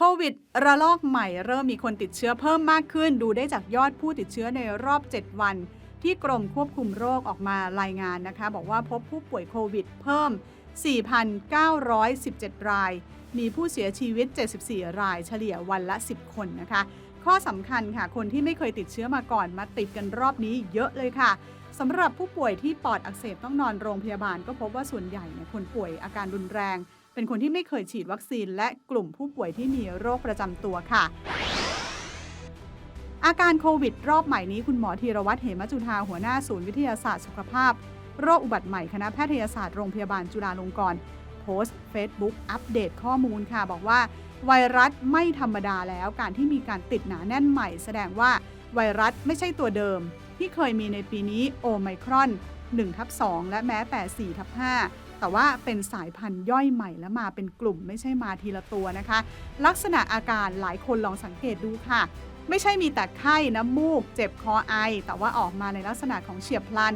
โควิดระลอกใหม่เริ่มมีคนติดเชื้อเพิ่มมากขึ้น ดูได้จากยอดผู้ติดเชื้อในรอบ 7 วัน ที่กรมควบคุมโรคออกมารายงานนะคะ บอกว่าพบผู้ป่วยโควิดเพิ่ม 4,917 ราย มีผู้เสียชีวิต 74 ราย เฉลี่ยวันละ 10 คนนะคะ ข้อสำคัญค่ะ คนที่ไม่เคยติดเชื้อมาก่อนมาติดกันรอบนี้เยอะเลยค่ะสำหรับผู้ป่วยที่ปอดอักเสบต้องนอนโรงพยาบาล ก็พบว่าส่วนใหญ่เนี่ยคนป่วยอาการรุนแรง เป็นคนที่ไม่เคยฉีดวัคซีน และกลุ่มผู้ป่วยที่มีโรคประจำตัวค่ะอาการโควิดรอบใหม่นี้คุณหมอธีรวัตรเหมจุธาหัวหน้าศูนย์วิทยาศาสตร์สุขภาพ โรคอุบัติใหม่คณะแพทยศาสตร์โรงพยาบาลจุฬาลงกรณ์โพสต์ Facebook อัปเดตข้อมูลค่ะ บอกว่า ไวรัสไม่ธรรมดาแล้วการที่มีการติดหนาแน่นใหม่ แสดงว่าไวรัสไม่ใช่ตัวเดิม ที่เคยมีในปีนี้โอไมครอน 1ทับ2และแม้แต่4ทับ5แต่ว่าเป็นสายพันธุ์ย่อยใหม่และมาเป็นกลุ่มไม่ใช่มาทีละตัวนะคะ ลักษณะอาการหลายคนลองสังเกตดูค่ะ ไม่ใช่มีแต่ไข้น้ำมูก เจ็บคอไอ แต่ว่าออกมาในลักษณะของเฉียบพลัน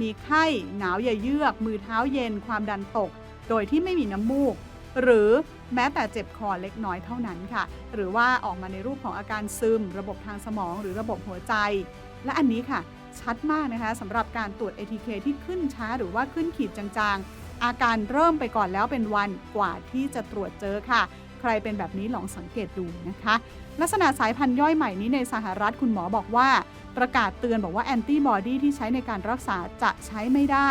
มีไข้หนาวเยือก มือเท้าเย็น ความดันตก โดยที่ไม่มีน้ำมูก หรือแม้แต่เจ็บคอเล็กน้อยเท่านั้นค่ะ หรือว่าออกมาในรูปของอาการซึม ระบบทางสมอง หรือระบบหัวใจ และอันนี้ค่ะ ชัดมากนะคะสำหรับการตรวจ ATK ที่ขึ้นช้าหรือว่าขึ้นขีดจางๆ อาการเริ่มไปก่อนแล้วเป็นวันกว่าที่จะตรวจเจอค่ะ ใครเป็นแบบนี้ลองสังเกตดูนะคะ ลักษณะสายพันธุ์ย่อยใหม่นี้ในสหรัฐคุณหมอบอกว่า ประกาศเตือนบอกว่าแอนติบอดีที่ใช้ในการรักษาจะใช้ไม่ได้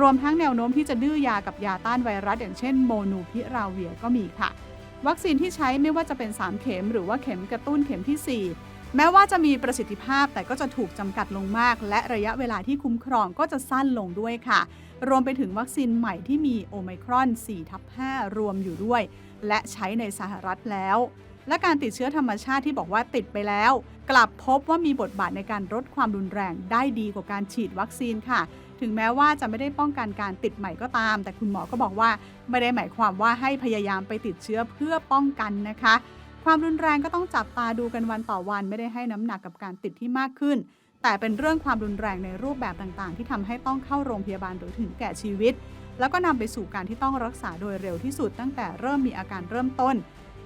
รวมทั้งแนวโน้มที่จะดื้อยากับยาต้านไวรัส อย่างเช่นโมนูพิราเวียก็มีค่ะ วัคซีนที่ใช้ไม่ว่าจะเป็น 3 เข็ม หรือว่าเข็มกระตุ้นเข็มที่ 4 แม้ว่าจะมีประสิทธิภาพแต่ก็จะถูกจำกัดลงมาก และระยะเวลาที่คุ้มครองก็จะสั้นลงด้วยค่ะ รวมไปถึงวัคซีนใหม่ที่มีโอไมครอน4ทับ5รวมอยู่ด้วย และใช้ในสหรัฐแล้ว และการติดเชื้อธรรมชาติที่บอกว่าติดไปแล้ว กลับพบว่ามีบทบาทในการลดความรุนแรงได้ดีกว่าการฉีดวัคซีนค่ะ ถึงแม้ว่าจะไม่ได้ป้องกันการติดใหม่ก็ตาม แต่คุณหมอก็บอกว่า ไม่ได้หมายความว่าให้พยายามไปติดเชื้อเพื่อป้องกันนะคะ ความรุนแรงก็ต้องจับตาดูกันวันต่อวันไม่ได้ให้น้ำหนักกับการติดที่มากขึ้น แต่เป็นเรื่องความรุนแรงในรูปแบบต่างๆ ที่ทำให้ต้องเข้าโรงพยาบาลหรือถึงแก่ชีวิต แล้วก็นำไปสู่การที่ต้องรักษาโดยเร็วที่สุดตั้งแต่เริ่มมีอาการเริ่มต้น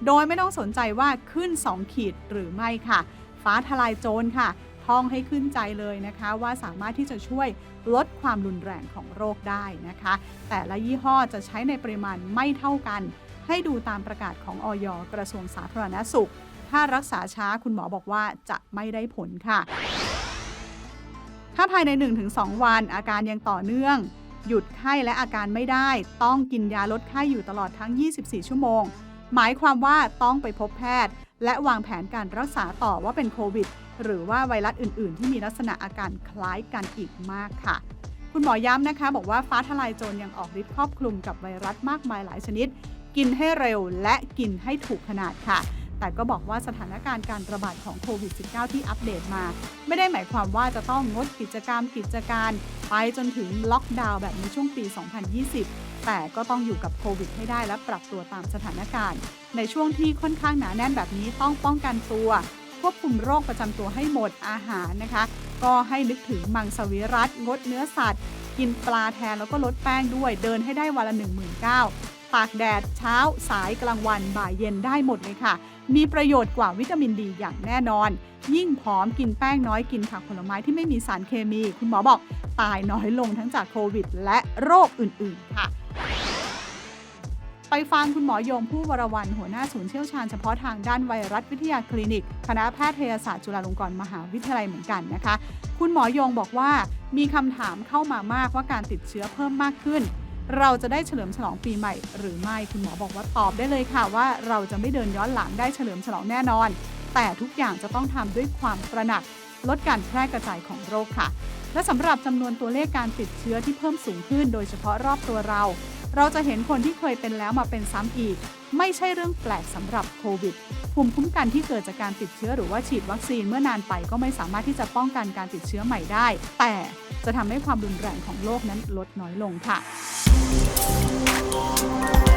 โดยไม่ต้องสนใจว่าขึ้น 2 ขีดหรือไม่ค่ะ ฟ้าทลายโจรค่ะ ท่องให้ขึ้นใจเลยนะคะ ว่าสามารถที่จะช่วยลดความรุนแรงของโรคได้นะคะ แต่ละยี่ห้อจะใช้ในปริมาณไม่เท่ากัน ให้ดูตามประกาศของออยกระทรวงสาธารณสุข ถ้ารักษาช้าคุณหมอบอกว่าจะไม่ได้ผลค่ะ ถ้าภายใน 1-2 วันอาการยังต่อเนื่อง หยุดไข้และอาการไม่ได้ ต้องกินยาลดไข้อยู่ตลอดทั้ง 24 ชั่วโมง หมายความว่าต้องไปพบแพทย์ และวางแผนการรักษาต่อว่าเป็นโควิด หรือว่าไวรัสอื่น ๆ ที่มีลักษณะอาการคล้ายกันอีกมากค่ะคุณหมอย้ำนะคะ บอกว่าฟ้าทลายโจรยังออกฤทธิ์ครอบคลุมกับไวรัสมากมายหลายชนิด กินให้เร็วและกินให้ถูกขนาดค่ะ แต่ก็บอกว่าสถานการณ์การระบาดของโควิด -19 ที่อัปเดตมา ไม่ได้หมายความว่าจะต้องงดกิจกรรมกิจการ ไปจนถึงล็อกดาวน์แบบในช่วงปี 2020 แต่ก็ต้องอยู่กับโควิดให้ได้และปรับตัวตามสถานการณ์ ในช่วงที่ค่อนข้างหนาแน่นแบบนี้ต้องป้องกันตัว ควบคุมโรคประจำตัวให้หมดอาหารนะคะ ก็ให้นึกถึงมังสวิรัตงดเนื้อสัตว์ กินปลาแทนแล้วก็ลดแป้งด้วย เดินให้ได้วันละ1 9 0 0 0 ตากแดดเช้าสายกลางวันบ่ายเย็นได้หมดเลยค่ะ มีประโยชน์กว่าวิตามินดีอย่างแน่นอน ยิ่งผอมกินแป้งน้อยกินผักผลไม้ที่ไม่มีสารเคมี คุณหมอบอกตายน้อยลงทั้งจากโควิด และโรคอื่นๆค่ะไปฟังคุณหมอยงผู้วรวันหัวหน้าศูนย์เชี่ยวชาญเฉพาะทางด้านไวรัสวิทยาคลินิก คณะแพทยศาสตร์จุฬาลงกรณ์มหาวิทยาลัยเหมือนกันนะคะ คุณหมอยงบอกว่ามีคำถามเข้ามามากว่าการติดเชื้อเพิ่มมากขึ้น เราจะได้เฉลิมฉลองปีใหม่ หรือไม่คุณหมอบอกว่าตอบได้เลยค่ะว่าเราจะไม่เดินย้อนหลังได้เฉลิมฉลองแน่นอน แต่ทุกอย่างจะต้องทำด้วยความตระหนัก ลดการแพร่กระจายของโรคค่ะ และสำหรับจำนวนตัวเลขการติดเชื้อที่เพิ่มสูงขึ้น โดยเฉพาะรอบตัวเรา เราจะเห็นคนที่เคยเป็นแล้วมาเป็นซ้ำอีก ไม่ใช่เรื่องแปลกสำหรับโควิดภูมิคุ้มกันที่เกิดจากการติดเชื้อหรือว่าฉีดวัคซีนเมื่อนานไปก็ไม่สามารถที่จะป้องกันการติดเชื้อใหม่ได้ แต่จะทำให้ความรุนแรงของโรคนั้นลดน้อยลงค่ะ Thank you